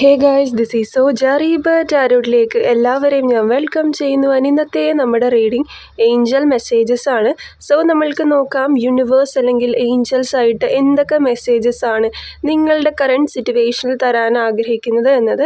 Hey guys this is so ജറീബ ടാരോട്ടിലേക്ക് എല്ലാവരെയും ഞാൻ വെൽക്കം ചെയ്യുന്നു. And ഇന്നത്തെ നമ്മുടെ റീഡിംഗ് ഏഞ്ചൽ മെസ്സേജസ് ആണ്. സോ നമ്മൾക്ക് നോക്കാം യൂണിവേഴ്സ് അല്ലെങ്കിൽ ഏഞ്ചൽസ് ആയിട്ട് എന്തൊക്കെ മെസ്സേജസ് ആണ് നിങ്ങളുടെ കറണ്ട് സിറ്റുവേഷനിൽ തരാൻ ആഗ്രഹിക്കുന്നത് എന്നത്.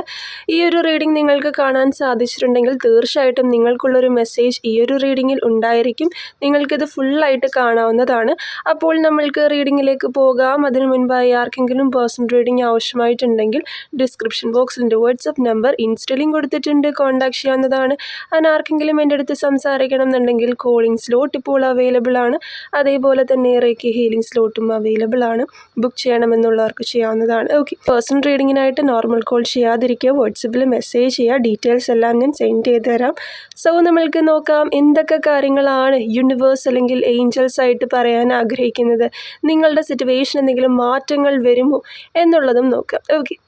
ഈ ഒരു റീഡിംഗ് നിങ്ങൾക്ക് കാണാൻ സാധിച്ചിട്ടുണ്ടെങ്കിൽ തീർച്ചയായിട്ടും നിങ്ങൾക്കുള്ളൊരു മെസ്സേജ് ഈ ഒരു റീഡിങ്ങിൽ ഉണ്ടായിരിക്കും. നിങ്ങൾക്കിത് ഫുള്ളായിട്ട് കാണാവുന്നതാണ്. അപ്പോൾ നമ്മൾക്ക് റീഡിങ്ങിലേക്ക് പോകാം. അതിനു മുൻപായി ആർക്കെങ്കിലും പേഴ്സണൽ റീഡിംഗ് ആവശ്യമായിട്ടുണ്ടെങ്കിൽ ഡിസ്ക്രിപ്ഷൻ ബോക്സിൽ എന്റെ വാട്സപ്പ് നമ്പർ ഇൻസ്റ്റലിംഗ് കൊടുത്തിട്ടുണ്ട്. കോൺടാക്ട് ചെയ്യാവുന്നതാണ്. അതിന് ആർക്കെങ്കിലും എന്റെ അടുത്ത് സംസാരിക്കണം എന്നുണ്ടെങ്കിൽ കോളിംഗ് സ്ലോട്ട് ഇപ്പോൾ അവൈലബിൾ ആണ്. അതേപോലെ തന്നെ റേക്ക് ഹീലിംഗ് സ്ലോട്ടും അവൈലബിൾ ആണ്. ബുക്ക് ചെയ്യണമെന്നുള്ളവർക്ക് ചെയ്യാവുന്നതാണ്. ഓക്കെ പേഴ്സണൽ റീഡിങ്ങിനായിട്ട് നോർമൽ കോൾ ചെയ്യാതിരിക്കുക. വാട്സപ്പിൽ മെസ്സേജ് ചെയ്യുക. ഡീറ്റെയിൽസ് എല്ലാം ഞാൻ സെൻഡ് ചെയ്ത് തരാം. സോ നമ്മൾക്ക് നോക്കാം എന്തൊക്കെ കാര്യങ്ങളാണ് യൂണിവേഴ്സ് അല്ലെങ്കിൽ ഏഞ്ചൽസ് ആയിട്ട് പറയാൻ ആഗ്രഹിക്കുന്നത്. നിങ്ങളുടെ സിറ്റുവേഷൻ എന്തെങ്കിലും മാറ്റങ്ങൾ വരുമോ എന്നുള്ളതും നോക്കാം. ഓക്കെ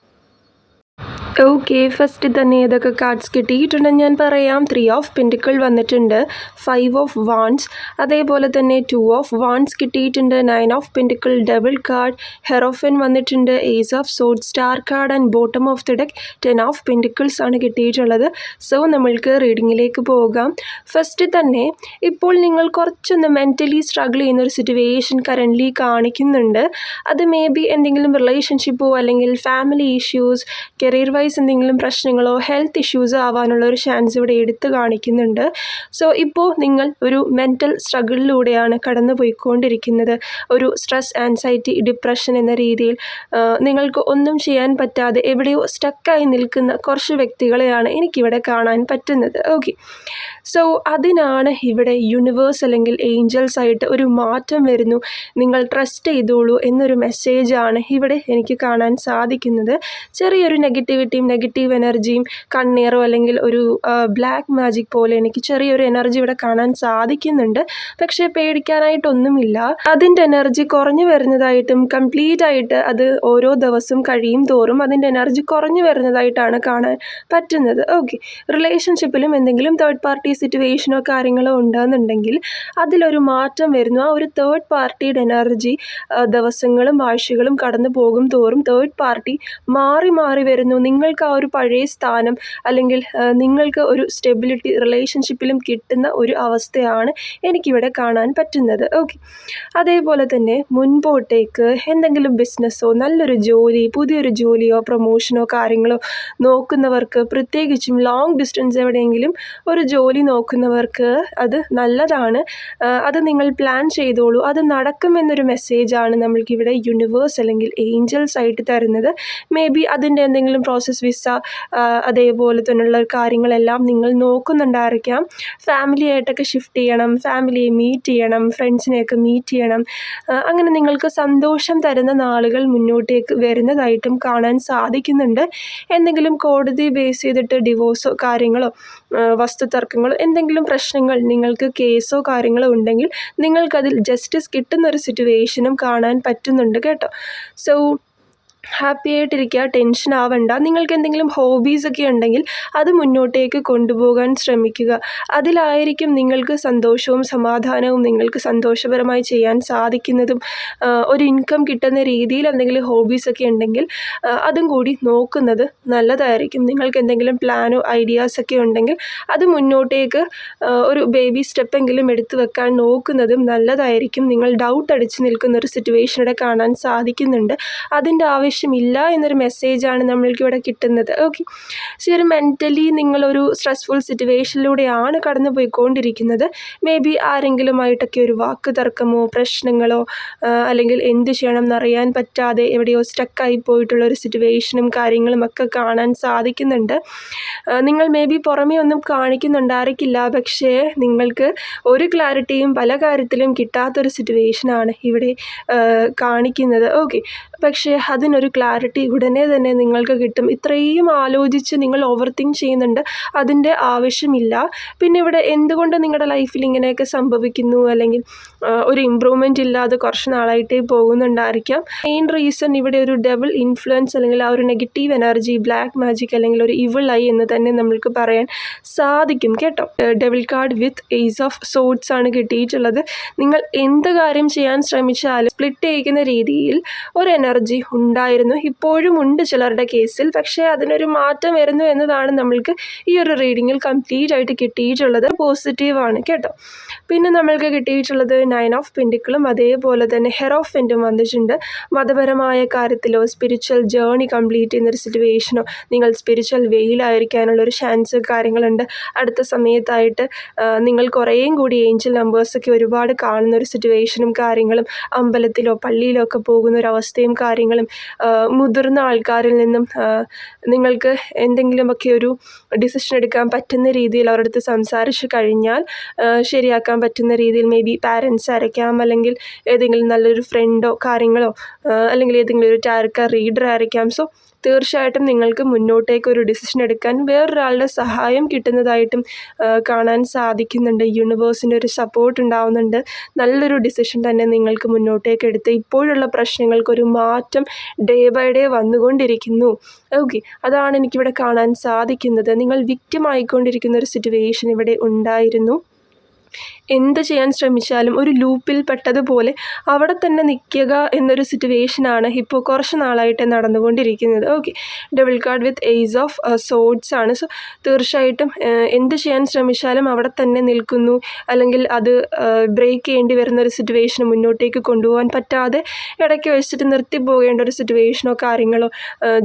ഓക്കെ ഫസ്റ്റ് തന്നെ ഏതൊക്കെ കാർഡ്സ് കിട്ടിയിട്ടുണ്ടെന്ന് ഞാൻ പറയാം. ത്രീ ഓഫ് പെന്റിക്കിൾ വന്നിട്ടുണ്ട് ഫൈവ് ഓഫ് വാൺസ് അതേപോലെ തന്നെ ടു ഓഫ് വാൺസ് കിട്ടിയിട്ടുണ്ട് nine of pentacle double card hierophant വന്നിട്ടുണ്ട് ace of sword star card and bottom of the deck ten of pentacles ആണ് കിട്ടിയിട്ടുള്ളത്. സോ നമ്മൾക്ക് റീഡിങ്ങിലേക്ക് പോകാം. ഫസ്റ്റ് തന്നെ ഇപ്പോൾ നിങ്ങൾ കുറച്ചൊന്ന് മെന്റലി സ്ട്രഗിൾ ചെയ്യുന്ന ഒരു സിറ്റുവേഷൻ കറന്റ്ലി കാണിക്കുന്നുണ്ട്. അത് മേ ബി എന്തെങ്കിലും റിലേഷൻഷിപ്പോ അല്ലെങ്കിൽ ഫാമിലി ഇഷ്യൂസ് കരിയർ വൈസ് എന്തെങ്കിലും പ്രശ്നങ്ങളോ ഹെൽത്ത് ഇഷ്യൂസോ ആവാനുള്ള ഒരു ചാൻസ് ഇവിടെ എടുത്തു കാണിക്കുന്നുണ്ട്. സോ ഇപ്പോൾ നിങ്ങൾ ഒരു മെന്റൽ സ്ട്രഗിളിലൂടെയാണ് കടന്നു പോയിക്കൊണ്ടിരിക്കുന്നത് ഒരു സ്ട്രെസ് ആൻസൈറ്റി ഡിപ്രഷൻ എന്ന രീതിയിൽ നിങ്ങൾക്ക് ഒന്നും ചെയ്യാൻ പറ്റാതെ എവിടെയോ സ്റ്റക്കായി നിൽക്കുന്ന കുറച്ച് വ്യക്തികളെയാണ് എനിക്കിവിടെ കാണാൻ പറ്റുന്നത്. ഓക്കെ സോ അതിനാണ് ഇവിടെ യൂണിവേഴ്സ് അല്ലെങ്കിൽ ഏഞ്ചൽസ് ആയിട്ട് ഒരു മാറ്റം വരുന്നു. നിങ്ങൾ ട്രസ്റ്റ് ചെയ്തോളൂ എന്നൊരു മെസ്സേജാണ് ഇവിടെ എനിക്ക് കാണാൻ സാധിക്കുന്നത്. ചെറിയൊരു നെഗറ്റിവിറ്റിയും നെഗറ്റീവ് എനർജിയും കണ്ണീറോ അല്ലെങ്കിൽ ഒരു ബ്ലാക്ക് മാജിക് പോലെ എനിക്ക് ചെറിയൊരു എനർജി ഇവിടെ കാണാൻ സാധിക്കുന്നുണ്ട്. പക്ഷേ പേടിക്കാനായിട്ടൊന്നുമില്ല. അതിന്റെ എനർജി കുറഞ്ഞു വരുന്നതായിട്ടും കംപ്ലീറ്റ് ആയിട്ട് അത് ഓരോ ദിവസം കഴിയും തോറും അതിന്റെ എനർജി കുറഞ്ഞു വരുന്നതായിട്ടാണ് കാണാൻ പറ്റുന്നത്. ഓക്കെ. റിലേഷൻഷിപ്പിലും എന്തെങ്കിലും തേർഡ് പാർട്ടി സിറ്റുവേഷനോ കാര്യങ്ങളോ ഉണ്ടെന്നുണ്ടെങ്കിൽ അതിലൊരു മാറ്റം വരുന്നു. ആ ഒരു തേർഡ് പാർട്ടിയുടെ എനർജി ദിവസങ്ങളും ആഴ്ചകളും കടന്നു പോകും തോറും തേർഡ് പാർട്ടി മാറി മാറി വരുന്നു. നിങ്ങൾക്ക് ആ ഒരു പഴയ സ്ഥാനം അല്ലെങ്കിൽ നിങ്ങൾക്ക് ഒരു സ്റ്റെബിലിറ്റി റിലേഷൻഷിപ്പിലും കിട്ടുന്ന ഒരു അവസ്ഥയാണ് എനിക്കിവിടെ കാണാൻ പറ്റുന്നത്. ഓക്കെ അതേപോലെ തന്നെ മുൻപോട്ടേക്ക് എന്തെങ്കിലും ബിസിനസ്സോ നല്ലൊരു ജോലി പുതിയൊരു ജോലിയോ പ്രൊമോഷനോ കാര്യങ്ങളോ നോക്കുന്നവർക്ക് പ്രത്യേകിച്ചും ലോങ് ഡിസ്റ്റൻസ് എവിടെയെങ്കിലും ഒരു ജോലി നോക്കുന്നവർക്ക് അത് നല്ലതാണ്. അത് നിങ്ങൾ പ്ലാൻ ചെയ്തോളൂ. അത് നടക്കുമെന്നൊരു മെസ്സേജാണ് നമ്മൾക്കിവിടെ യൂണിവേഴ്സ് അല്ലെങ്കിൽ ഏഞ്ചൽസ് ആയിട്ട് തരുന്നത്. മേ ബി അതിന്റെ എന്തെങ്കിലും പ്രോസസ് വിസ അതേപോലെ തന്നെയുള്ള കാര്യങ്ങളെല്ലാം നിങ്ങൾ നോക്കുന്നുണ്ടായിരിക്കാം. ഫാമിലി ആയിട്ടൊക്കെ ഷിഫ്റ്റ് ചെയ്യണം ഫാമിലിയെ മീറ്റ് ചെയ്യണം ഫ്രണ്ട്സിനെയൊക്കെ മീറ്റ് ചെയ്യണം. അങ്ങനെ നിങ്ങൾക്ക് സന്തോഷം തരുന്ന നാളുകൾ മുന്നോട്ടേക്ക് വരുന്നതായിട്ടും കാണാൻ സാധിക്കുന്നുണ്ട്. എന്തെങ്കിലും കോടതി ബേസ് ചെയ്തിട്ട് ഡിവോഴ്സോ കാര്യങ്ങളോ വസ്തു വസ്തുതർക്കങ്ങളോ എന്തെങ്കിലും പ്രശ്നങ്ങൾ നിങ്ങൾക്ക് കേസോ കാര്യങ്ങളോ ഉണ്ടെങ്കിൽ നിങ്ങൾക്കതിൽ ജസ്റ്റിസ് കിട്ടുന്ന ഒരു സിറ്റുവേഷനും കാണാൻ പറ്റുന്നുണ്ട് കേട്ടോ. സോ ഹാപ്പി ആയിട്ടിരിക്കുക ടെൻഷൻ ആവണ്ട. നിങ്ങൾക്ക് എന്തെങ്കിലും ഹോബീസ് ഒക്കെ ഉണ്ടെങ്കിൽ അത് മുന്നോട്ടേക്ക് കൊണ്ടുപോകാൻ ശ്രമിക്കുക. അതിലായിരിക്കും നിങ്ങൾക്ക് സന്തോഷവും സമാധാനവും നിങ്ങൾക്ക് സന്തോഷപരമായി ചെയ്യാൻ സാധിക്കുന്നതും. ഒരു ഇൻകം കിട്ടുന്ന രീതിയിൽ എന്തെങ്കിലും ഹോബീസ് ഒക്കെ ഉണ്ടെങ്കിൽ അതും കൂടി നോക്കുന്നത് നല്ലതായിരിക്കും. നിങ്ങൾക്ക് എന്തെങ്കിലും പ്ലാനോ ഐഡിയാസ് ഒക്കെ ഉണ്ടെങ്കിൽ അത് മുന്നോട്ടേക്ക് ഒരു ബേബി സ്റ്റെപ്പെങ്കിലും എടുത്തു വെക്കാൻ നോക്കുന്നതും നല്ലതായിരിക്കും. നിങ്ങൾ ഡൗട്ട് അടിച്ച് നിൽക്കുന്ന ഒരു സിറ്റുവേഷനോടെ കാണാൻ സാധിക്കുന്നുണ്ട്. അതിന്റെ ആവശ്യമില്ല എന്നൊരു മെസ്സേജാണ് നമ്മൾക്കിവിടെ കിട്ടുന്നത്. ഓക്കെ സോ ഒരു മെന്റലി നിങ്ങളൊരു സ്ട്രെസ്ഫുൾ സിറ്റുവേഷനിലൂടെയാണ് കടന്നു പോയിക്കൊണ്ടിരിക്കുന്നത് മേ ബി ആരെങ്കിലുമായിട്ടൊക്കെ ഒരു വാക്ക് തർക്കമോ പ്രശ്നങ്ങളോ അല്ലെങ്കിൽ എന്ത് ചെയ്യണം എന്നറിയാൻ പറ്റാതെ എവിടെയോ സ്റ്റക്കായി പോയിട്ടുള്ള ഒരു സിറ്റുവേഷനും കാര്യങ്ങളും ഒക്കെ കാണാൻ സാധിക്കുന്നുണ്ട്. നിങ്ങൾ മേ ബി പുറമേ ഒന്നും കാണിക്കുന്നുണ്ടായിരിക്കില്ല. പക്ഷേ നിങ്ങൾക്ക് ഒരു ക്ലാരിറ്റിയും പല കാര്യത്തിലും കിട്ടാത്തൊരു സിറ്റുവേഷനാണ് ഇവിടെ കാണിക്കുന്നത്. ഓക്കെ പക്ഷേ അതിനൊരു ക്ലാരിറ്റി ഉടനെ തന്നെ നിങ്ങൾക്ക് കിട്ടും. ഇത്രയും ആലോചിച്ച് നിങ്ങൾ ഓവർ തിങ്ക് ചെയ്യുന്നുണ്ട്. അതിന്റെ ആവശ്യമില്ല. പിന്നെ ഇവിടെ എന്തുകൊണ്ട് നിങ്ങളുടെ ലൈഫിൽ ഇങ്ങനെയൊക്കെ സംഭവിക്കുന്നു? അല്ലെങ്കിൽ ഒരു ഇമ്പ്രൂവ്മെന്റ് ഇല്ലാതെ കുറച്ച് നാളായിട്ട് പോകുന്നുണ്ടായിരിക്കാം. മെയിൻ റീസൺ ഇവിടെ ഒരു ഡബിൾ ഇൻഫ്ലുവൻസ് അല്ലെങ്കിൽ ആ ഒരു നെഗറ്റീവ് എനർജി ബ്ലാക്ക് മാജിക് അല്ലെങ്കിൽ ഒരു ഇവിൾ ഐ എന്ന് തന്നെ നമ്മൾക്ക് പറയാൻ സാധിക്കും കേട്ടോ. Double card with ace of swords ആണ് കിട്ടിയിട്ടുള്ളത്. നിങ്ങൾ എന്ത് കാര്യം ചെയ്യാൻ ശ്രമിച്ചാലും സ്പ്ലിറ്റ് ചെയ്യിക്കുന്ന രീതിയിൽ ഒരു എനർജി ഉണ്ടായിരുന്നു. ഇപ്പോഴും ഉണ്ട് ചിലരുടെ കേസിൽ പക്ഷേ അതിനൊരു മാറ്റം വരുന്നു എന്നതാണ് നമ്മൾക്ക് ഈ ഒരു റീഡിങ്ങിൽ കംപ്ലീറ്റ് ആയിട്ട് കിട്ടിയിട്ടുള്ളത്. പോസിറ്റീവാണ് കേട്ടോ. പിന്നെ നമ്മൾക്ക് കിട്ടിയിട്ടുള്ളത് നയൻ ഓഫ് പെൻഡിക്കിളും അതേപോലെ തന്നെ ഹെറോഫെന്റും വന്നിട്ടുണ്ട്. മതപരമായ കാര്യത്തിലോ സ്പിരിച്വൽ ജേണി കംപ്ലീറ്റ് ചെയ്യുന്ന ഒരു സിറ്റുവേഷനോ നിങ്ങൾ സ്പിരിച്വൽ വെയിലായിരിക്കാനുള്ള ഒരു ചാൻസ് കാര്യങ്ങളുണ്ട്. അടുത്ത സമയത്തായിട്ട് നിങ്ങൾ കുറേയും കൂടി ഏഞ്ചൽ നമ്പേഴ്സൊക്കെ ഒരുപാട് കാണുന്ന ഒരു സിറ്റുവേഷനും കാര്യങ്ങളും അമ്പലത്തിലോ പള്ളിയിലോ ഒക്കെ പോകുന്ന ഒരു അവസ്ഥയും കാര്യങ്ങളും മുതിർന്ന ആൾക്കാരിൽ നിന്നും നിങ്ങൾക്ക് എന്തെങ്കിലുമൊക്കെ ഒരു ഡിസിഷൻ എടുക്കാൻ പറ്റുന്ന രീതിയിൽ അവരുടെ അടുത്ത് സംസാരിച്ച് കഴിഞ്ഞാൽ ശരിയാക്കാൻ പറ്റുന്ന രീതിയിൽ മേ ബി പാരൻസ് ആയിരിക്കാം അല്ലെങ്കിൽ ഏതെങ്കിലും നല്ലൊരു ഫ്രണ്ടോ കാര്യങ്ങളോ അല്ലെങ്കിൽ ഏതെങ്കിലും ഒരു ടാർക്ക റീഡർ ആയിരിക്കാം. സോ തീർച്ചയായിട്ടും നിങ്ങൾക്ക് മുന്നോട്ടേക്ക് ഒരു ഡിസിഷൻ എടുക്കാൻ വേറൊരാളുടെ സഹായം കിട്ടുന്നതായിട്ടും കാണാൻ സാധിക്കുന്നുണ്ട്. യൂണിവേഴ്സിന്റെ ഒരു സപ്പോർട്ട് ഉണ്ടാവുന്നുണ്ട്. നല്ലൊരു ഡിസിഷൻ തന്നെ നിങ്ങൾക്ക് മുന്നോട്ടേക്ക് എടുത്ത് ഇപ്പോഴുള്ള പ്രശ്നങ്ങൾക്കൊരു മാറ്റം ഡേ ബൈ ഡേ വന്നുകൊണ്ടിരിക്കുന്നു. ഓക്കെ അതാണ് എനിക്കിവിടെ കാണാൻ സാധിക്കുന്നത്. നിങ്ങൾ വിക്റ്റമായിക്കൊണ്ടിരിക്കുന്ന ഒരു സിറ്റുവേഷൻ ഇവിടെ ഉണ്ടായിരുന്നു. എന്ത് ചെയ്യാൻ ശ്രമിച്ചാലും ഒരു ലൂപ്പിൽ പെട്ടതുപോലെ അവിടെ തന്നെ നിൽക്കുക എന്നൊരു സിറ്റുവേഷനാണ് ഇപ്പോൾ കുറച്ച് നാളായിട്ട് നടന്നുകൊണ്ടിരിക്കുന്നത്. Okay double card with ace of swords ആണ്. സോ തീർച്ചയായിട്ടും എന്ത് ചെയ്യാൻ ശ്രമിച്ചാലും അവിടെ തന്നെ നിൽക്കുന്നു. അല്ലെങ്കിൽ അത് ബ്രേക്ക് ചെയ്യേണ്ടി വരുന്ന ഒരു സിറ്റുവേഷൻ മുന്നോട്ടേക്ക് കൊണ്ടുപോകാൻ പറ്റാതെ ഇടയ്ക്ക് വെച്ചിട്ട് നിർത്തി പോകേണ്ട ഒരു സിറ്റുവേഷനോ കാര്യങ്ങളോ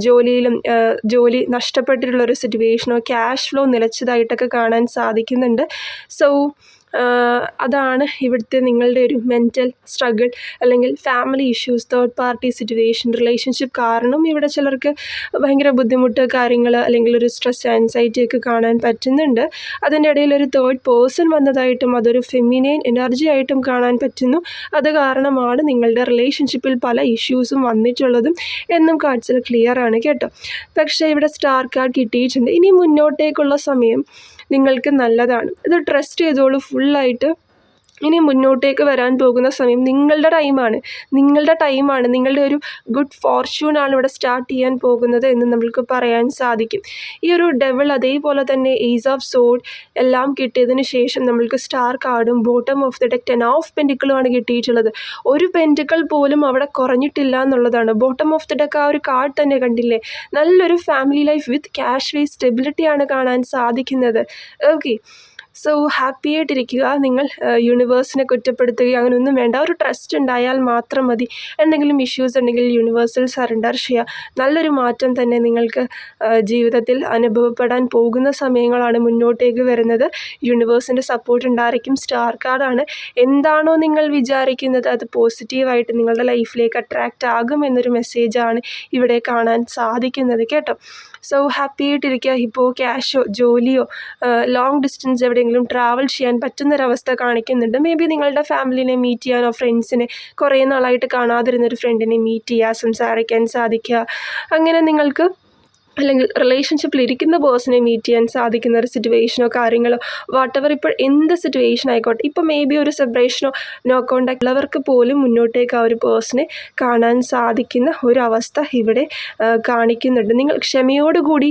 ജോലിയിലും ജോലി നഷ്ടപ്പെട്ടിട്ടുള്ള ഒരു സിറ്റുവേഷനോ ക്യാഷ് ഫ്ലോ നിലച്ചതായിട്ടൊക്കെ കാണാൻ സാധിക്കുന്നുണ്ട്. സോ അതാണ് ഇവിടുത്തെ നിങ്ങളുടെ ഒരു മെന്റൽ സ്ട്രഗിൾ അല്ലെങ്കിൽ family issues third party situation relationship കാരണം ഇവിടെ ചിലർക്ക് ഭയങ്കര ബുദ്ധിമുട്ട് കാര്യങ്ങൾ അല്ലെങ്കിൽ ഒരു സ്ട്രെസ് ആൻസൈറ്റി ഒക്കെ കാണാൻ പറ്റുന്നുണ്ട്. അതിന്റെ ഇടയിൽ ഒരു തേർഡ് പേഴ്സൺ വന്നതായിട്ടും അതൊരു ഫെമിനൈൻ എനർജി ആയിട്ടും കാണാൻ പറ്റുന്നു. അത് കാരണമാണ് നിങ്ങളുടെ റിലേഷൻഷിപ്പിൽ പല ഇഷ്യൂസും വന്നിട്ടുള്ളതും എന്നും കാഴ്ചകൾ ക്ലിയർ ആണ് കേട്ടോ. പക്ഷേ ഇവിടെ സ്റ്റാർ കാർഡ് കിട്ടിയിട്ടുണ്ട്. ഇനി മുന്നോട്ടേക്കുള്ള സമയം നിങ്ങൾക്ക് നല്ലതാണ്. ഇത് ട്രസ്റ്റ് ചെയ്തോളൂ. ഫുള്ളായിട്ട് ഇനി മുന്നോട്ടേക്ക് വരാൻ പോകുന്ന സമയം നിങ്ങളുടെ ടൈമാണ് നിങ്ങളുടെ ടൈമാണ് നിങ്ങളുടെ ഒരു ഗുഡ് ഫോർച്യൂണാണ് ഇവിടെ സ്റ്റാർട്ട് ചെയ്യാൻ പോകുന്നത് എന്ന് നമ്മൾക്ക് പറയാൻ സാധിക്കും. ഈ ഒരു ഡെവൽ അതേപോലെ തന്നെ ഏസ് ഓഫ് സോഡ് എല്ലാം കിട്ടിയതിന് ശേഷം നമ്മൾക്ക് സ്റ്റാർ കാർഡും bottom of the deck ten of പെന്റിക്കിളുമാണ് കിട്ടിയിട്ടുള്ളത്. ഒരു പെന്റിക്കിൾ പോലും അവിടെ കുറഞ്ഞിട്ടില്ല എന്നുള്ളതാണ്. ബോട്ടം ഓഫ് ദി ഡെക്ക് ആ ഒരു കാർഡ് തന്നെ കണ്ടില്ലേ? നല്ലൊരു family life with cash way സ്റ്റെബിലിറ്റിയാണ് കാണാൻ സാധിക്കുന്നത്. ഓക്കെ സോ ഹാപ്പി ആയിട്ടിരിക്കുക. നിങ്ങൾ യൂണിവേഴ്സിനെ കുറ്റപ്പെടുത്തുകയോ അങ്ങനെയൊന്നും വേണ്ട. ഒരു ട്രസ്റ്റ് ഉണ്ടായാൽ മാത്രം മതി. എന്തെങ്കിലും ഇഷ്യൂസ് ഉണ്ടെങ്കിൽ യൂണിവേഴ്സിൽ സറണ്ടർ ചെയ്യുക. നല്ലൊരു മാറ്റം തന്നെ നിങ്ങൾക്ക് ജീവിതത്തിൽ അനുഭവപ്പെടാൻ പോകുന്ന സമയങ്ങളാണ് മുന്നോട്ടേക്ക് വരുന്നത്. യൂണിവേഴ്സിന്റെ സപ്പോർട്ട് ഉണ്ടായിരിക്കും. സ്റ്റാർ കാർഡാണ് എന്താണോ നിങ്ങൾ വിചാരിക്കുന്നത് അത് പോസിറ്റീവായിട്ട് നിങ്ങളുടെ ലൈഫിലേക്ക് അട്രാക്റ്റ് ആകും എന്നൊരു മെസ്സേജാണ് ഇവിടെ കാണാൻ സാധിക്കുന്നത്. കേട്ടോ? സോ ഹാപ്പി ആയിട്ടിരിക്കുക. ഇപ്പോൾ ക്യാഷോ ജോലിയോ ലോങ് ഡിസ്റ്റൻസ് എവിടെയെങ്കിലും ട്രാവൽ ചെയ്യാൻ പറ്റുന്നൊരവസ്ഥ കാണിക്കുന്നുണ്ട്. മേ ബി നിങ്ങളുടെ ഫാമിലിനെ മീറ്റ് ചെയ്യാനോ ഫ്രണ്ട്സിനെ കുറേ നാളായിട്ട് കാണാതിരുന്നൊരു ഫ്രണ്ടിനെ മീറ്റ് ചെയ്യുക സംസാരിക്കാൻ സാധിക്കുക. അങ്ങനെ നിങ്ങൾക്ക് അല്ലെങ്കിൽ റിലേഷൻഷിപ്പിൽ ഇരിക്കുന്ന പേഴ്സണെ മീറ്റ് ചെയ്യാൻ സാധിക്കുന്ന ഒരു സിറ്റുവേഷനോ കാര്യങ്ങളോ വാട്ട് എവർ ഇപ്പോൾ എന്ത് സിറ്റുവേഷൻ ആയിക്കോട്ടെ. ഇപ്പോൾ മേ ബി ഒരു സെപ്പറേഷനോ നോ കോണ്ടാക്ട് ഉള്ളവർക്ക് പോലും മുന്നോട്ടേക്ക് ആ ഒരു പേഴ്സണെ കാണാൻ സാധിക്കുന്ന ഒരു അവസ്ഥ ഇവിടെ കാണിക്കുന്നുണ്ട്. നിങ്ങൾ ക്ഷമയോടുകൂടി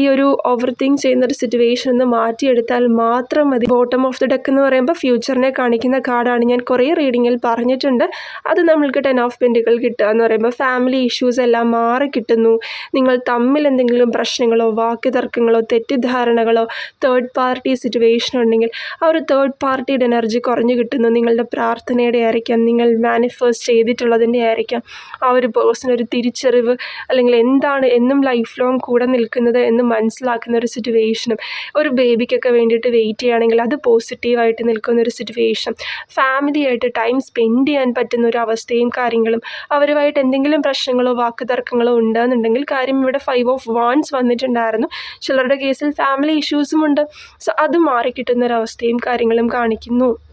ഈ ഒരു ഓവർ തിങ്ക് ചെയ്യുന്ന ഒരു സിറ്റുവേഷൻ ഒന്ന് മാറ്റിയെടുത്താൽ മാത്രം മതി. ബോട്ടം ഓഫ് ദി ഡെക്ക് എന്ന് പറയുമ്പോൾ ഫ്യൂച്ചറിനെ കാണിക്കുന്ന കാർഡാണ്. ഞാൻ കുറേ റീഡിങ്ങിൽ പറഞ്ഞിട്ടുണ്ട്. അത് നമ്മൾക്ക് ടെൻ ഓഫ് പെന്റുകൾ കിട്ടുക എന്ന് പറയുമ്പോൾ ഫാമിലി ഇഷ്യൂസ് എല്ലാം മാറി കിട്ടുന്നു നിങ്ങൾ തമ്മിൽ തമ്മിൽ എന്തെങ്കിലും പ്രശ്നങ്ങളോ വാക്കുതർക്കങ്ങളോ തെറ്റിദ്ധാരണകളോ തേർഡ് പാർട്ടി സിറ്റുവേഷൻ ഉണ്ടെങ്കിൽ ആ ഒരു തേർഡ് പാർട്ടിയുടെ എനർജി കുറഞ്ഞു കിട്ടുന്നു. നിങ്ങളുടെ പ്രാർത്ഥനയുടെ ആയിരിക്കാം നിങ്ങൾ മാനിഫെസ്റ്റ് ചെയ്തിട്ടുള്ളതിന്റെ ആയിരിക്കാം. ആ ഒരു പേഴ്സൺ ഒരു തിരിച്ചറിവ് അല്ലെങ്കിൽ എന്താണ് എന്നും ലൈഫ് ലോങ് കൂടെ നിൽക്കുന്നത് എന്ന് മനസ്സിലാക്കുന്ന ഒരു സിറ്റുവേഷനും ഒരു ബേബിക്കൊക്കെ വേണ്ടിയിട്ട് വെയിറ്റ് ചെയ്യുകയാണെങ്കിൽ അത് പോസിറ്റീവായിട്ട് നിൽക്കുന്ന ഒരു സിറ്റുവേഷൻ ഫാമിലിയായിട്ട് ടൈം സ്പെൻഡ് ചെയ്യാൻ പറ്റുന്ന ഒരു അവസ്ഥയും കാര്യങ്ങളും അവരുമായിട്ട് എന്തെങ്കിലും പ്രശ്നങ്ങളോ വാക്കുതർക്കങ്ങളോ ഉണ്ടെന്നുണ്ടെങ്കിൽ കാര്യം ഇവിടെ ഫൈവ് ഓഫ് വാൺസ് വന്നിട്ടുണ്ടായിരുന്നു. ചിലരുടെ കേസിൽ ഫാമിലി ഇഷ്യൂസും ഉണ്ട്. സോ അത് മാറിക്കിട്ടുന്നൊരവസ്ഥയും കാര്യങ്ങളും കാണിക്കുന്നു.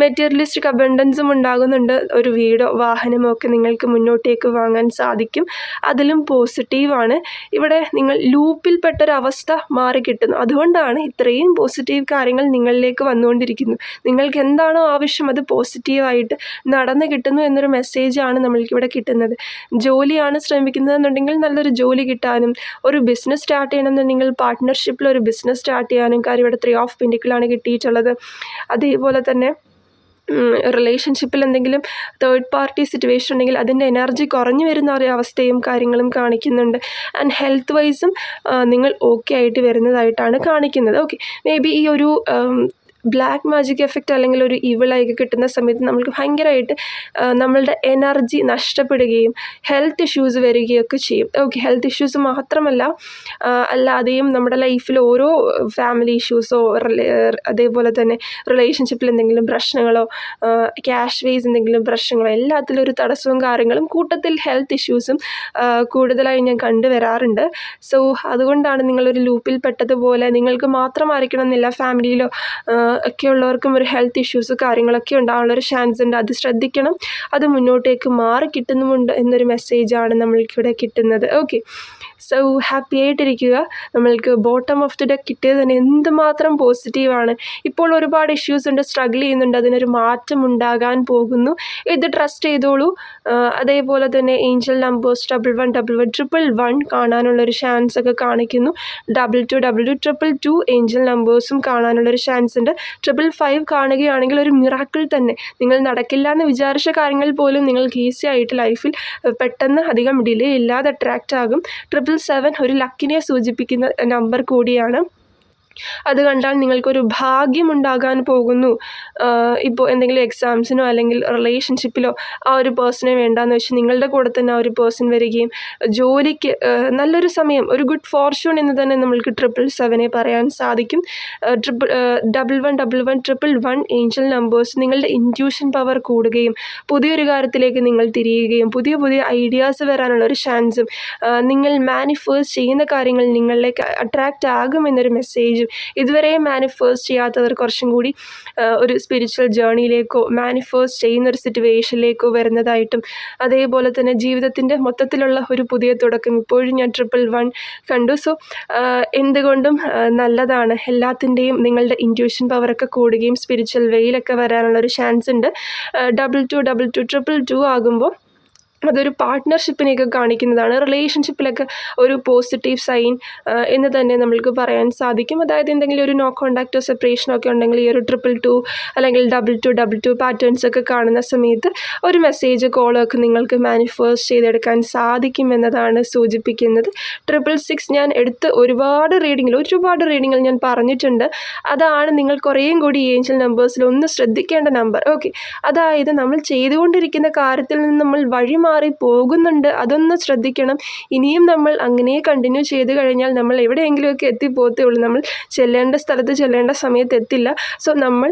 മെറ്റീരിയലിസ്റ്റിക് അബണ്ടൻസും ഉണ്ടാകുന്നുണ്ട്. ഒരു വീടോ വാഹനമോ ഒക്കെ നിങ്ങൾക്ക് മുന്നോട്ടേക്ക് വാങ്ങാൻ സാധിക്കും. അതിലും പോസിറ്റീവാണ് ഇവിടെ നിങ്ങൾ ലൂപ്പിൽപ്പെട്ടൊരവസ്ഥ മാറി കിട്ടുന്നു. അതുകൊണ്ടാണ് ഇത്രയും പോസിറ്റീവ് കാര്യങ്ങൾ നിങ്ങളിലേക്ക് വന്നുകൊണ്ടിരിക്കുന്നു. നിങ്ങൾക്ക് എന്താണോ ആവശ്യം അത് പോസിറ്റീവായിട്ട് നടന്നു കിട്ടുന്നു എന്നൊരു മെസ്സേജാണ് നമ്മൾക്കിവിടെ കിട്ടുന്നത്. ജോലിയാണ് ശ്രമിക്കുന്നതെന്നുണ്ടെങ്കിൽ നല്ലൊരു ജോലി കിട്ടാനും ഒരു ബിസിനസ് സ്റ്റാർട്ട് ചെയ്യണമെന്നുണ്ടെങ്കിൽ പാർട്ട്ണർഷിപ്പിൽ ഒരു ബിസിനസ് സ്റ്റാർട്ട് ചെയ്യാനും കാര്യം ഇവിടെ ത്രീ ഓഫ് പെൻഡിക്കിളാണ് കിട്ടിയിട്ടുള്ളത്. അതേപോലെ തന്നെ റിലേഷൻഷിപ്പിൽ എന്തെങ്കിലും തേർഡ് പാർട്ടി സിറ്റുവേഷൻ ഉണ്ടെങ്കിൽ അതിന്റെ എനർജി കുറഞ്ഞു വരുന്ന ഒരു അവസ്ഥയും കാര്യങ്ങളും കാണിക്കുന്നുണ്ട്. ആൻഡ് ഹെൽത്ത് വൈസും നിങ്ങൾ ഓക്കെ ആയിട്ട് വരുന്നതായിട്ടാണ് കാണിക്കുന്നത്. ഓക്കെ മേ ബി ഈ ഒരു ബ്ലാക്ക് മാജിക് എഫക്റ്റ് അല്ലെങ്കിൽ ഒരു ഇവിളായി കിട്ടുന്ന സമയത്ത് നമ്മൾക്ക് ഭയങ്കരമായിട്ട് നമ്മളുടെ എനർജി നഷ്ടപ്പെടുകയും ഹെൽത്ത് ഇഷ്യൂസ് വരികയൊക്കെ ചെയ്യും. ഓക്കെ ഹെൽത്ത് ഇഷ്യൂസ് മാത്രമല്ല അല്ലാതെയും നമ്മുടെ ലൈഫിൽ ഓരോ ഫാമിലി ഇഷ്യൂസോ അതേപോലെ തന്നെ റിലേഷൻഷിപ്പിൽ എന്തെങ്കിലും പ്രശ്നങ്ങളോ ക്യാഷ് വേസ് എന്തെങ്കിലും പ്രശ്നങ്ങളോ എല്ലാത്തിലും ഒരു തടസ്സവും കാര്യങ്ങളും കൂട്ടത്തിൽ ഹെൽത്ത് ഇഷ്യൂസും കൂടുതലായി ഞാൻ കണ്ടുവരാറുണ്ട് സോ അതുകൊണ്ടാണ് നിങ്ങളൊരു ലൂപ്പിൽ പെട്ടതുപോലെ നിങ്ങൾക്ക് മാത്രമായിരിക്കണം എന്നില്ല ഫാമിലിയിലോ ഒക്കെ ഉള്ളവർക്കും ഒരു ഹെൽത്ത് ഇഷ്യൂസ് കാര്യങ്ങളൊക്കെ ഉണ്ടാകാനുള്ളൊരു ചാൻസ് ഉണ്ട്. അത് ശ്രദ്ധിക്കണം. അത് മുന്നോട്ടേക്ക് മാറി കിട്ടുന്നുമുണ്ട് എന്നൊരു മെസ്സേജാണ് നമ്മൾക്കിവിടെ കിട്ടുന്നത്. ഓക്കെ സോ ഹാപ്പി ആയിട്ടിരിക്കുക. നമ്മൾക്ക് ബോട്ടം ഓഫ് ദി ഡെക്ക് കിട്ടിയത് തന്നെ എന്തുമാത്രം പോസിറ്റീവാണ് ഇപ്പോൾ ഒരുപാട് ഇഷ്യൂസ് ഉണ്ട് സ്ട്രഗിൾ ചെയ്യുന്നുണ്ട്. അതിനൊരു മാറ്റം ഉണ്ടാകാൻ പോകുന്നു. ഇത് ട്രസ്റ്റ് ചെയ്തോളൂ. അതേപോലെ തന്നെ angel numbers double one double one triple one കാണാനുള്ളൊരു chance ഒക്കെ കാണിക്കുന്നു. Double two double two triple two angel നമ്പേഴ്സും കാണാനുള്ളൊരു ചാൻസ് ഉണ്ട്. ട്രിപ്പിൾ ഫൈവ് കാണുകയാണെങ്കിൽ ഒരു മിറാക്കിൾ തന്നെ. നിങ്ങൾ നടക്കില്ല എന്ന് വിചാരിച്ച കാര്യങ്ങൾ പോലും നിങ്ങൾക്ക് ഈസി ആയിട്ട് ലൈഫിൽ പെട്ടെന്ന് അധികം ഡിലേ ഇല്ലാതെ അട്രാക്റ്റ് ആകും. ട്രിപ്പിൾ സെവൻ ഒരു ലക്കിനെ സൂചിപ്പിക്കുന്ന നമ്പർ കൂടിയാണ്. അത് കണ്ടാൽ നിങ്ങൾക്കൊരു ഭാഗ്യമുണ്ടാകാൻ പോകുന്നു. ഇപ്പോൾ എന്തെങ്കിലും എക്സാംസിനോ അല്ലെങ്കിൽ റിലേഷൻഷിപ്പിലോ ആ ഒരു പേഴ്സണെ വേണ്ടാന്ന് വെച്ചാൽ നിങ്ങളുടെ കൂടെ തന്നെ ആ ഒരു പേഴ്സൺ വരികയും ജോലിക്ക് നല്ലൊരു സമയം ഒരു ഗുഡ് ഫോർച്യൂൺ എന്ന് തന്നെ നമ്മൾക്ക് ട്രിപ്പിൾ സെവനെ പറയാൻ സാധിക്കും. Triple double one double one triple one angel numbers നിങ്ങളുടെ ഇന്റ്യൂഷൻ പവർ കൂടുകയും പുതിയൊരു കാര്യത്തിലേക്ക് നിങ്ങൾ തിരിയുകയും പുതിയ പുതിയ ഐഡിയാസ് വരാനുള്ള ഒരു ചാൻസും നിങ്ങൾ മാനിഫേഴ്സ് ചെയ്യുന്ന കാര്യങ്ങൾ നിങ്ങളിലേക്ക് അട്രാക്റ്റ് ആകുമെന്നൊരു മെസ്സേജും ഇതുവരെ മാനിഫേസ്റ്റ് ചെയ്യാത്തവർ കുറച്ചും കൂടി ഒരു സ്പിരിച്വൽ ജേണിയിലേക്കോ മാനിഫേസ്റ്റ് ചെയ്യുന്ന ഒരു സിറ്റുവേഷനിലേക്കോ വരുന്നതായിട്ടും അതേപോലെ തന്നെ ജീവിതത്തിന്റെ മൊത്തത്തിലുള്ള ഒരു പുതിയ തുടക്കം ഇപ്പോഴും ഞാൻ ട്രിപ്പിൾ വൺ കണ്ടു. സോ എന്തുകൊണ്ടും നല്ലതാണ്. എല്ലാത്തിന്റെയും നിങ്ങളുടെ ഇന്റ്യൂഷൻ പവറൊക്കെ കൂടുകയും സ്പിരിച്വൽ വേയിലൊക്കെ വരാനുള്ള ഒരു ചാൻസ് ഉണ്ട്. Double two double two triple two ആകുമ്പോൾ അതൊരു പാർട്ട്ണർഷിപ്പിനെയൊക്കെ കാണിക്കുന്നതാണ്. റിലേഷൻഷിപ്പിലൊക്കെ ഒരു പോസിറ്റീവ് സൈൻ എന്ന് തന്നെ നമ്മൾക്ക് പറയാൻ സാധിക്കും. അതായത് എന്തെങ്കിലും ഒരു നോ കോണ്ടാക്റ്റോ സെപ്പറേഷനോ ഒക്കെ ഉണ്ടെങ്കിൽ ഈ ഒരു ട്രിപ്പിൾ ടു അല്ലെങ്കിൽ double two double two patterns ഒക്കെ കാണുന്ന സമയത്ത് ഒരു മെസ്സേജ് കോളോ ഒക്കെ നിങ്ങൾക്ക് മാനിഫേസ്റ്റ് ചെയ്തെടുക്കാൻ സാധിക്കും എന്നതാണ് സൂചിപ്പിക്കുന്നത്. ട്രിപ്പിൾ സിക്സ് ഞാൻ എടുത്ത് ഒരുപാട് റീഡിങ്ങിൽ ഒരുപാട് റീഡിങ്ങിൽ ഞാൻ പറഞ്ഞിട്ടുണ്ട്. അതാണ് നിങ്ങൾ കുറേയും കൂടി ഏഞ്ചൽ നമ്പേഴ്സിൽ ഒന്ന് ശ്രദ്ധിക്കേണ്ട നമ്പർ ഓക്കെ അതായത് നമ്മൾ ചെയ്തുകൊണ്ടിരിക്കുന്ന കാര്യത്തിൽ നിന്ന് നമ്മൾ വഴി മാറി പോകുന്നുണ്ട്. അതൊന്ന് ശ്രദ്ധിക്കണം. ഇനിയും നമ്മൾ അങ്ങനെ കണ്ടിന്യൂ ചെയ്ത് കഴിഞ്ഞാൽ നമ്മൾ എവിടെയെങ്കിലുമൊക്കെ എത്തിപ്പോത്തേ ഉള്ളൂ. നമ്മൾ ചെല്ലേണ്ട സ്ഥലത്ത് ചെല്ലേണ്ട സമയത്ത് എത്തില്ല. സോ നമ്മൾ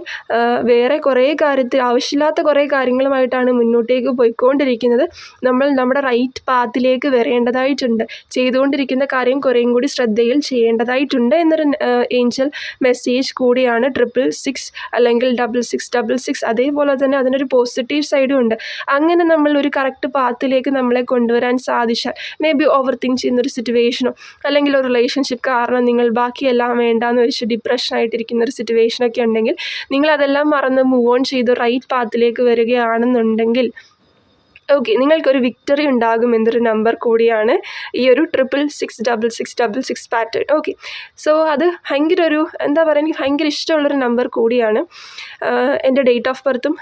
വേറെ കുറേ കാര്യത്തിൽ ആവശ്യമില്ലാത്ത കുറേ കാര്യങ്ങളുമായിട്ടാണ് മുന്നോട്ടേക്ക് പോയിക്കൊണ്ടിരിക്കുന്നത്. നമ്മൾ നമ്മുടെ റൈറ്റ് പാത്തിലേക്ക് വരേണ്ടതായിട്ടുണ്ട്. ചെയ്തുകൊണ്ടിരിക്കുന്ന കാര്യം കുറേയും കൂടി ശ്രദ്ധയിൽ ചെയ്യേണ്ടതായിട്ടുണ്ട് എന്നൊരു ഏഞ്ചൽ മെസ്സേജ് കൂടിയാണ് ട്രിപ്പിൾ സിക്സ് അല്ലെങ്കിൽ ഡബിൾ സിക്സ് ഡബിൾ സിക്സ് അതേപോലെ തന്നെ അതിനൊരു പോസിറ്റീവ് സൈഡും ഉണ്ട്. അങ്ങനെ നമ്മൾ ഒരു കറക്റ്റ് പാത്തിലേക്ക് നമ്മളെ കൊണ്ടുവരാൻ സാധിച്ചാൽ മേ ബി ഓവർ തിങ്ക് ചെയ്യുന്ന ഒരു സിറ്റുവേഷനോ അല്ലെങ്കിൽ ഒരു റിലേഷൻഷിപ്പ് കാരണം നിങ്ങൾ ബാക്കിയെല്ലാം വേണ്ടാന്ന് വെച്ച് ഡിപ്രഷനായിട്ടിരിക്കുന്ന ഒരു സിറ്റുവേഷനൊക്കെ ഉണ്ടെങ്കിൽ നിങ്ങളതെല്ലാം മറന്ന് മൂവ് ഓൺ ചെയ്ത് റൈറ്റ് പാത്തിലേക്ക് വരികയാണെന്നുണ്ടെങ്കിൽ ഓക്കെ നിങ്ങൾക്കൊരു വിക്ടറി ഉണ്ടാകും എന്നൊരു നമ്പർ കൂടിയാണ് ഈ ഒരു triple six double six double six pattern okay so അത് ഭയങ്കര ഒരു എന്താ പറയുക എനിക്ക് ഭയങ്കര ഇഷ്ടമുള്ളൊരു നമ്പർ കൂടിയാണ്. എന്റെ ഡേറ്റ് ഓഫ് ബർത്തും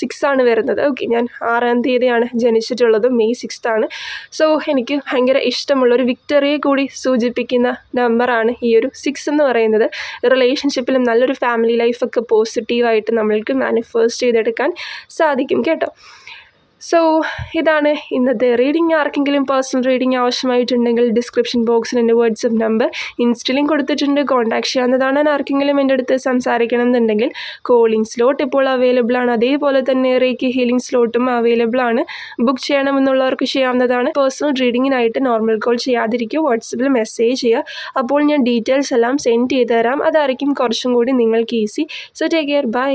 സിക്സ് ആണ് വരുന്നത്. ഓക്കെ ഞാൻ ആറാം തീയതിയാണ് ജനിച്ചിട്ടുള്ളത് മെയ് സിക്സ്ത് ആണ്. സോ എനിക്ക് ഭയങ്കര ഇഷ്ടമുള്ളൊരു വിക്ടറിയെ കൂടി സൂചിപ്പിക്കുന്ന നമ്പറാണ് ഈ ഒരു സിക്സ് എന്ന് പറയുന്നത്. റിലേഷൻഷിപ്പിലും നല്ലൊരു ഫാമിലി ലൈഫൊക്കെ പോസിറ്റീവായിട്ട് നമ്മൾക്ക് മാനിഫേസ്റ്റ് ചെയ്തെടുക്കാൻ സാധിക്കും കേട്ടോ. സോ ഇതാണ് ഇന്നത്തെ റീഡിംഗ് ആർക്കെങ്കിലും പേഴ്സണൽ റീഡിംഗ് ആവശ്യമായിട്ടുണ്ടെങ്കിൽ ഡിസ്ക്രിപ്ഷൻ ബോക്സിൽ എന്റെ വാട്സപ്പ് നമ്പർ ഇൻസ്റ്റിലും കൊടുത്തിട്ടുണ്ട്. കോൺടാക്ട് ചെയ്യാവുന്നതാണ് ആർക്കെങ്കിലും എന്റെ അടുത്ത് സംസാരിക്കണം എന്നുണ്ടെങ്കിൽ കോളിംഗ് സ്ലോട്ട് ഇപ്പോൾ അവൈലബിൾ ആണ്. അതേപോലെ തന്നെ റേക്ക് ഹീലിംഗ് സ്ലോട്ടും അവൈലബിൾ ആണ്. ബുക്ക് ചെയ്യണമെന്നുള്ളവർക്ക് ചെയ്യാവുന്നതാണ്. പേഴ്സണൽ റീഡിങ്ങിനായിട്ട് നോർമൽ കോൾ ചെയ്യാതിരിക്കുക. വാട്സപ്പിൽ മെസ്സേജ് ചെയ്യുക. അപ്പോൾ ഞാൻ ഡീറ്റെയിൽസ് എല്ലാം സെൻഡ് ചെയ്ത് തരാം അതായിരിക്കും കുറച്ചും കൂടി നിങ്ങൾക്ക് easy so take care bye